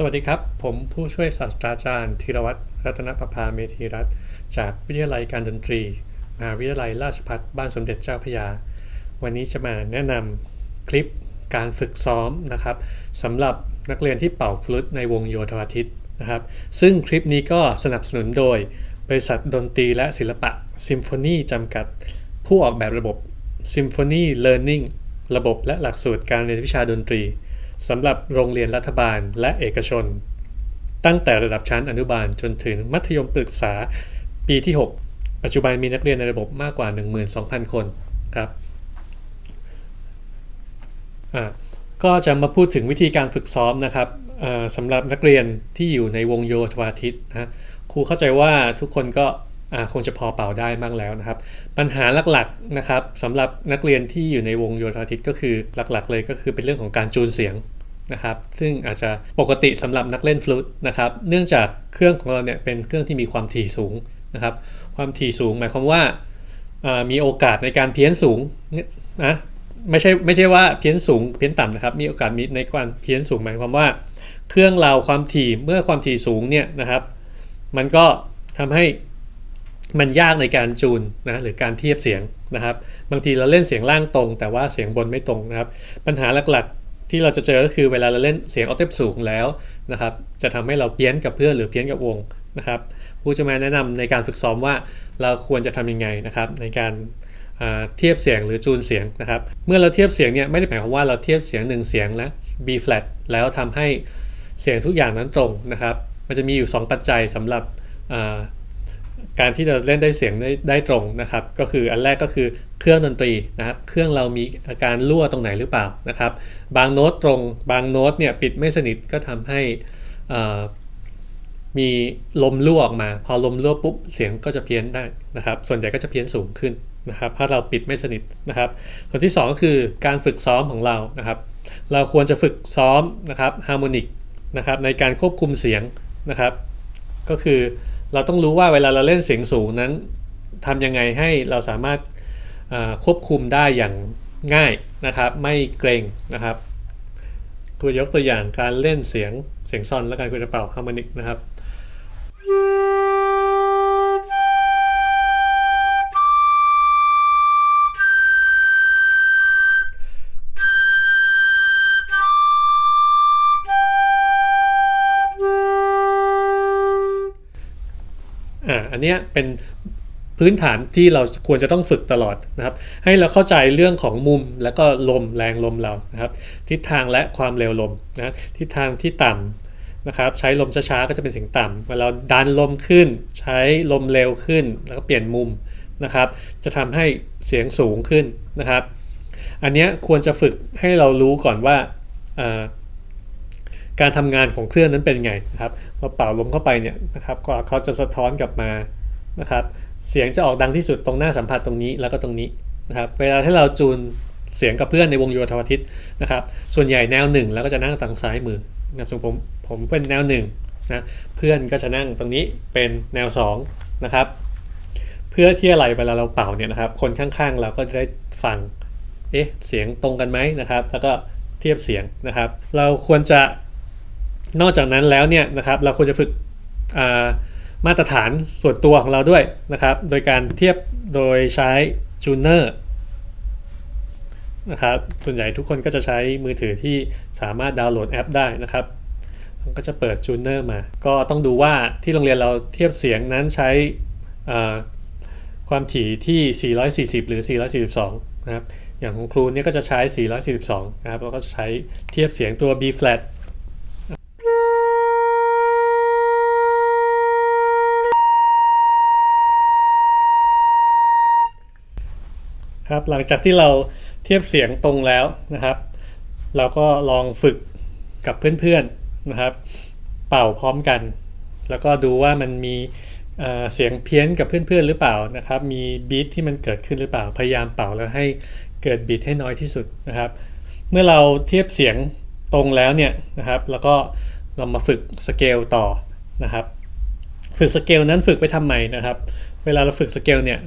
สวัสดีครับ ผมผู้ช่วยศาสตราจารย์ธีรวัตรรัตนประภาเมธีรัตน์จากวิทยาลัยการดนตรีมหาวิทยาลัยราชภัฏบ้านสมเด็จเจ้าพระยา วันนี้จะมาแนะนำคลิปการฝึกซ้อมนะครับสำหรับนักเรียนที่เป่าฟลุตในวงโยธวาทิตนะครับ ซึ่งคลิปนี้ก็สนับสนุนโดย บริษัทดนตรีและศิลปะซิมโฟนีจำกัด ผู้ออกแบบระบบ Symphony Learning ระบบและหลักสูตรการเรียนวิชาดนตรี สำหรับโรงเรียนรัฐบาลและเอกชน ตั้งแต่ระดับชั้นอนุบาลจนถึงมัธยมศึกษาปีที่ 6 ปัจจุบันมีนักเรียนในระบบมากกว่า 12,000 คนครับก็จะมาพูดถึงวิธีการฝึกซ้อมนะครับสำหรับนักเรียนที่อยู่ในวงโยธวาทิตนะครูเข้าใจว่าทุกคนก็ คงจะพอเป่าได้บ้างแล้วนะครับ ปัญหาหลักๆนะครับสำหรับนักเรียนที่อยู่ในวงโยธาทิตก็คือหลักๆ เลยก็คือเป็นเรื่องของการจูนเสียงนะครับ ซึ่งอาจจะปกติสำหรับนักเล่นฟลุตนะครับ เนื่องจากเครื่องของเราเนี่ยเป็นเครื่องที่มีความถี่สูงนะครับ ความถี่สูงหมายความว่ามีโอกาสในการเพี้ยนสูงนะไม่ใช่ไม่ใช่ว่าเพี้ยนสูงเพี้ยนต่ำนะครับ มีโอกาสมีในการเพี้ยนสูงหมายความว่า เครื่องเราความถี่เมื่อความถี่สูงเนี่ยนะครับ มันก็ทำให้ มันยากในการจูนนะหรือการเทียบเสียงนะครับ บางทีเราเล่นเสียงล่างตรง แต่ว่าเสียงบนไม่ตรงนะครับ ปัญหาหลักๆ ที่เราจะเจอก็คือเวลาเราเล่นเสียงออเทปสูงแล้วนะครับ จะทำให้เราเพี้ยนกับเพื่อนหรือเพี้ยนกับวงนะครับครูจะมาแนะนำในการฝึกซ้อมว่าเราควรจะทำยังไงนะครับ ในการเทียบเสียงหรือจูนเสียงนะครับ เมื่อเราเทียบเสียงเนี่ยไม่ได้หมายความว่าเราเทียบเสียง 1 เสียงและ B flat แล้วทำให้เสียงทุกอย่างนั้นตรงนะครับ มันจะมีอยู่ 2 ปัจจัยสำหรับ การที่จะเล่นได้เสียงได้ได้ตรงนะครับ ก็คืออันแรกก็คือเครื่องดนตรีนะครับ เครื่องเรามีอาการรั่วตรงไหนหรือเปล่านะครับ บางโน้ตตรง บางโน้ตเนี่ยปิดไม่สนิทก็ทำให้มีลมรั่วออกมา พอลมรั่วปุ๊บเสียงก็จะเพี้ยนได้นะครับ ส่วนใหญ่ก็จะเพี้ยนสูงขึ้นนะครับถ้าเราปิดไม่สนิทนะครับ ส่วนที่สองก็คือการฝึกซ้อมของเรานะครับ เราควรจะฝึกซ้อมนะครับฮาร์โมนิกนะครับในการควบคุมเสียงนะครับ ก็คือ เราต้องรู้ว่าเวลาเราเล่นเสียงสูงนั้นทำยังไงให้เราสามารถควบคุมได้อย่างง่ายนะครับ ไม่เกรงนะครับตัวยกตัวอย่างการเล่นเสียงเสียงซอนและการคุยกระเป๋าฮาร์โมนิกนะครับ อันนี้เป็นพื้นฐานที่เราควรจะต้องฝึกตลอดนะครับ ให้เราเข้าใจเรื่องของมุมแล้วก็ลมแรงลมเรานะครับ ทิศทางและความเร็วลมนะทิศทางที่ต่ำนะครับใช้ลมช้าๆก็จะเป็นเสียงต่ำเวลาดันลมขึ้น ใช้ลมเร็วขึ้น แล้วก็เปลี่ยนมุมนะครับ จะทำให้เสียงสูงขึ้นนะครับ อันนี้ควรจะฝึกให้เรารู้ก่อนว่า การทำงานของเครื่องนั้นเป็นไงนะครับพอเป่าลมเข้าไปเนี่ยนะครับก็เขาจะสะท้อนกลับมานะครับ เสียงจะออกดังที่สุดตรงหน้าสัมผัสตรงนี้แล้วก็ตรงนี้นะครับเวลาที่เราจูนเสียงกับเพื่อนในวงโยธวาทิตนะครับ ส่วนใหญ่แนวหนึ่งแล้วก็จะนั่งทางซ้ายมือนะครับส่วนผมผมเป็นแนวหนึ่งนะเพื่อนก็จะนั่งตรงนี้เป็นแนวสองนะครับเพื่อที่อะไรเวลาเราเป่าเนี่ยนะครับ คนข้างๆเราก็จะได้ฟังเอ๊ะเสียงตรงกันไหมนะครับ แล้วก็เทียบเสียงนะครับ เราควรจะ นอกจากนั้นแล้วเนี่ยนะครับเราควรจะฝึกมาตรฐานส่วนตัวของเราด้วยนะครับ โดยการเทียบโดยใช้จูเนอร์นะครับ ส่วนใหญ่ทุกคนก็จะใช้มือถือที่สามารถดาวน์โหลดแอปได้นะครับ ก็จะเปิดจูเนอร์มา ก็ต้องดูว่าที่โรงเรียนเราเทียบเสียงนั้นใช้ความถี่ที่ 440 หรือ 442 นะครับ อย่างของครูเนี่ยก็จะใช้ 442 นะครับ แล้วก็จะใช้เทียบเสียงตัว B flat หลังจากที่เราเทียบเสียงตรงแล้วนะครับ เราก็ลองฝึกกับเพื่อนๆนะครับ เป่าพร้อมกัน แล้วก็ดูว่ามันมีเเสียงเพี้ยนกับเพื่อนๆหรือเปล่านะครับ มีบีทที่มันเกิดขึ้นหรือเปล่า พยายามเป่าแล้วให้เกิดบีทให้น้อยที่สุดนะครับ เมื่อเราเทียบเสียงตรงแล้วเนี่ยนะครับ แล้วก็เรามาฝึกสเกลต่อนะครับ ฝึกสเกลนั้นฝึกไปทำไมนะครับ เวลาเราฝึกสเกลเนี่ย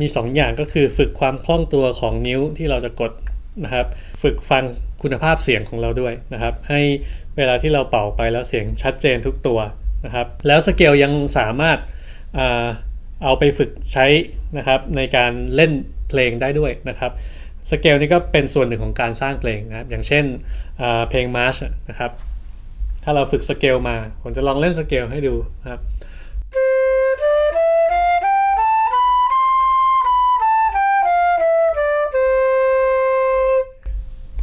มี 2 อย่างก็คือฝึกความคล่องตัวของนิ้วที่เราจะกดนะครับ ฝึกฟังคุณภาพเสียงของเราด้วยนะครับ ให้เวลาที่เราเป่าไปแล้วเสียงชัดเจนทุกตัวนะครับ แล้วสเกลยังสามารถเอาไปฝึกใช้นะครับในการเล่นเพลงได้ด้วยนะครับสเกลนี่ก็เป็นส่วนหนึ่งของการสร้างเพลงนะครับ อย่างเช่นเพลงมาร์ชนะครับ ถ้าเราฝึกสเกลมา ผมจะลองเล่นสเกลให้ดูนะครับ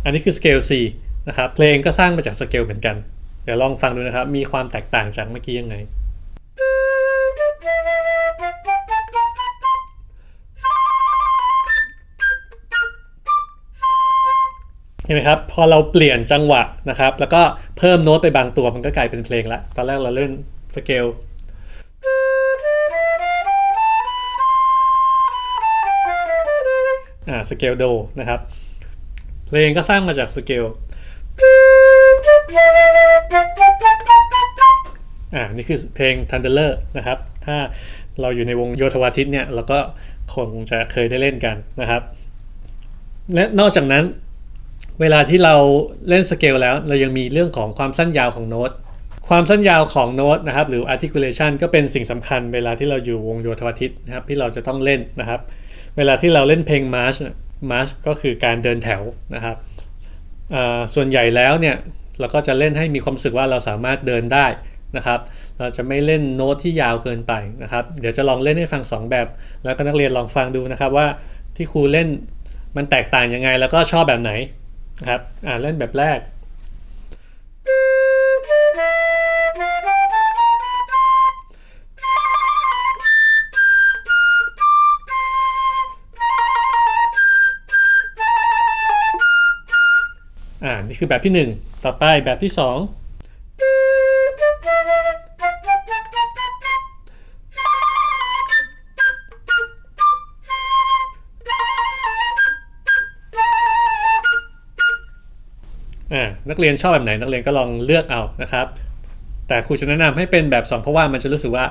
อันนี้คือสเกล C นะครับเพลงก็สร้างมาจากสเกลเหมือนกัน เดี๋ยวลองฟังดูนะครับ มีความแตกต่างจากเมื่อกี้ยังไงเห็นไหมครับพอเราเปลี่ยนจังหวะนะครับ แล้วก็เพิ่มโน้ตไปบางตัวมันก็กลายเป็นเพลงละตอนแรกเราเล่นสเกลอ่าสเกลโดนะครับ เพลงก็สร้างมาจากสเกลอ่านี่คือเพลง Thunderer นะครับ ถ้าเราอยู่ในวงโยธวาทิตเนี่ย เราก็คงจะเคยได้เล่นกันนะครับ และนอกจากนั้น เวลาที่เราเล่นสเกลแล้ว เรายังมีเรื่องของความสั้นยาวของโน้ต ความสั้นยาวของโน้ตนะครับ หรือ articulation ก็เป็นสิ่งสำคัญเวลาที่เราอยู่วงโยธวาทิตนะครับ ที่เราจะต้องเล่นนะครับ เวลาที่เราเล่นเพลงมาร์ช มาร์ชก็คือการเดินแถวนะครับส่วนใหญ่แล้วเนี่ยเราก็จะเล่นให้มีความรู้สึกว่าเราสามารถเดินได้นะครับ เราจะไม่เล่นโน้ตที่ยาวเกินไปนะครับ เดี๋ยวจะลองเล่นให้ฟัง 2 แบบ แล้วก็นักเรียนลองฟังดูนะครับว่าที่ครูเล่นมันแตกต่างยังไง แล้วก็ชอบแบบไหนนะครับ อ่าเล่นแบบแรก นี่คือแบบที่ 1 ต่อไปแบบที่2อ่านักเรียนชอบแบบไหนนักเรียนก็ลองเลือกเอานะครับ แต่ครูจะแนะนำให้เป็นแบบ 2 เพราะว่ามันจะรู้สึกว่า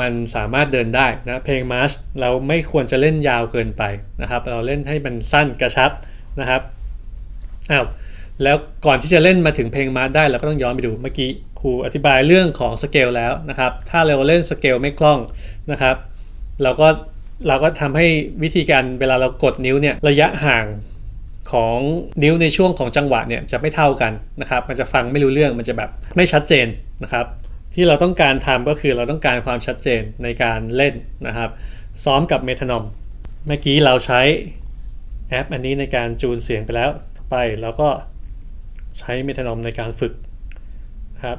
มันสามารถเดินได้นะเพลงมาร์ชเราไม่ควรจะเล่นยาวเกินไปนะครับ เราเล่นให้มันสั้นกระชับนะครับอ้าว แล้วก่อนที่จะเล่นมาถึงเพลงมาร์ชได้เราก็ต้องย้อนไปดูเมื่อกี้ครูอธิบายเรื่องของสเกลแล้วนะครับ ถ้าเราเล่นสเกลไม่คล่องนะครับ เราก็เราก็ทำให้วิธีการเวลาเรากดนิ้วเนี่ยระยะห่างของนิ้วในช่วงของจังหวะเนี่ยจะไม่เท่ากันนะครับ มันจะฟังไม่รู้เรื่องมันจะแบบไม่ชัดเจนนะครับ ที่เราต้องการทำก็คือเราต้องการความชัดเจนในการเล่นนะครับ ซ้อมกับเมทานอมเมื่อกี้เราใช้แอปอันนี้ในการจูนเสียงไปแล้ว ไปเราก็ ใช้เมทานอมในการฝึกครับ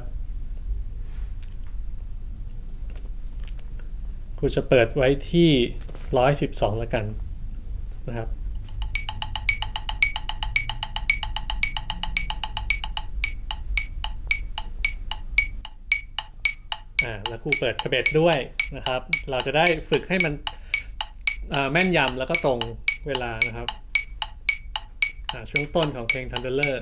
กูจะเปิดไว้ที่ 112 แล้วกันนะครับอ่าแล้วครูเปิดคาเบตด้วยนะครับ เราจะได้ฝึกให้มันแม่นยำแล้วก็ตรงเวลานะครับอ่าช่วงต้นของเพลง Thunderer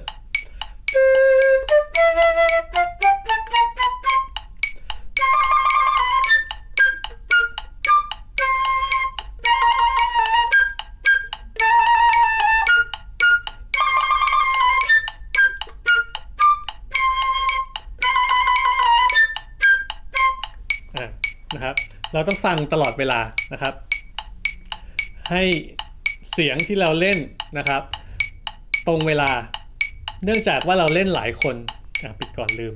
เราต้องฟังตลอดเวลานะครับ ให้เสียงที่เราเล่นนะครับ ตรงเวลา เนื่องจากว่าเราเล่นหลายคนปิดก่อนลืม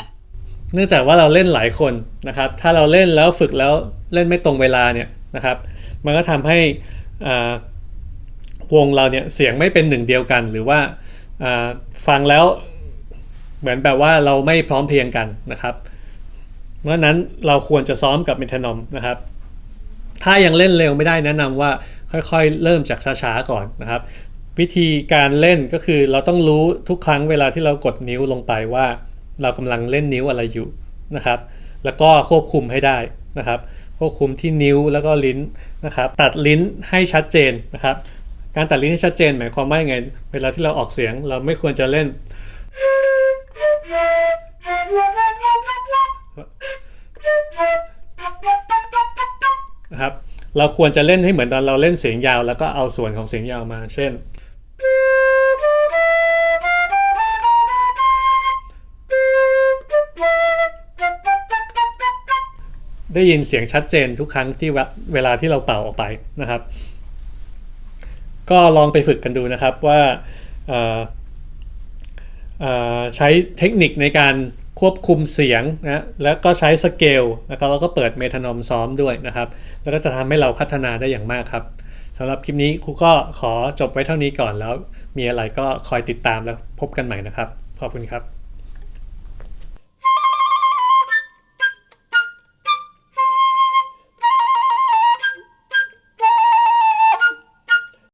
เนื่องจากว่าเราเล่นหลายคนนะครับ ถ้าเราเล่นแล้วฝึกแล้วเล่นไม่ตรงเวลาเนี่ยนะครับ มันก็ทำให้วงเราเนี่ยเสียงไม่เป็นหนึ่งเดียวกัน หรือว่าฟังแล้วเหมือนแบบว่าเราไม่พร้อมเพรียงกันนะครับ เพราะฉะนั้นเราควรจะซ้อมกับเมทานอมนะครับ ถ้ายังเล่นเร็วไม่ได้แนะนำว่าค่อยๆ เริ่มจากช้าๆก่อนนะครับ วิธีการเล่นก็คือเราต้องรู้ทุกครั้งเวลาที่เรากดนิ้วลงไปว่า เรากำลังเล่นนิ้วอะไรอยู่นะครับ แล้วก็ควบคุมให้ได้นะครับ ควบคุมที่นิ้วแล้วก็ลิ้นนะครับ ตัดลิ้นให้ชัดเจนนะครับ การตัดลิ้นให้ชัดเจนหมายความว่ายังไง เวลาที่เราออกเสียงเราไม่ควรจะเล่น ครับเราควรจะเล่นให้เหมือนตอนเราเล่นเสียงยาว แล้วก็เอาส่วนของเสียงยาวมา เช่น ได้ยินเสียงชัดเจนทุกครั้งที่เวลาที่เราเป่าออกไปนะครับ ก็ลองไปฝึกกันดูนะครับว่าใช้เทคนิคในการ ควบคุมเสียงนะแล้วก็ใช้สเกลแล้วก็เราก็เปิดเมทานอมซ้อมด้วยนะครับ แล้วก็จะทำให้เราพัฒนาได้อย่างมากครับสำหรับคลิปนี้ครูก็ขอจบไว้เท่านี้ก่อนแล้ว มีอะไรก็คอยติดตามแล้วพบกันใหม่นะครับ ขอบคุณครับ